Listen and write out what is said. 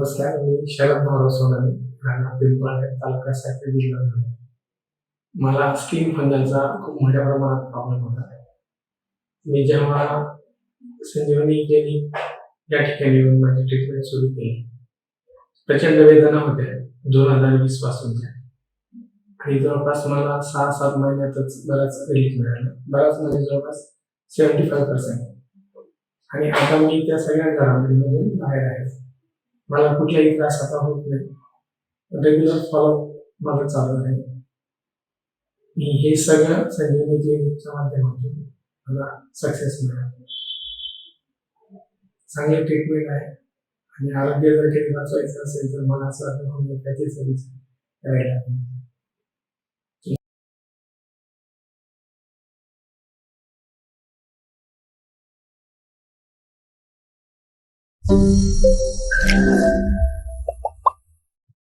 नमस्कार मी शरद भाऊराव सोनाने राणा पिंपळ तालुका साखर जिल्हा धुळे. मला स्किन फंगलचा खूप मोठ्या प्रमाणात प्रॉब्लेम होता मी जेव्हा संजीवनी क्लिनिक या ठिकाणी येऊन माझी ट्रीटमेंट सुरू केली. प्रचंड वेदना होत्या दोन हजार वीस पासूनच्या. आणि जवळपास मला सहा सात महिन्यातच बराच रिलीफ मिळाला. बराच म्हणजे जवळपास सेवन्टी फाईव्ह पर्सेंट आणि आता मी त्या सगळ्या घरामध्ये बाहेर आहे. मला कुठलाही त्रास आता होत नाही. रेग्युलर फॉलो माझं चालू आहे. मी हे सगळं संजीवनी क्लिनिकच्या माध्यमातून मला सक्सेस मिळालं. चांगली ट्रीटमेंट आहे आणि आरोग्य जर कधी वाचवायचं असेल तर मला असं वाटतं त्याची सर्विस करायला Thank you. Música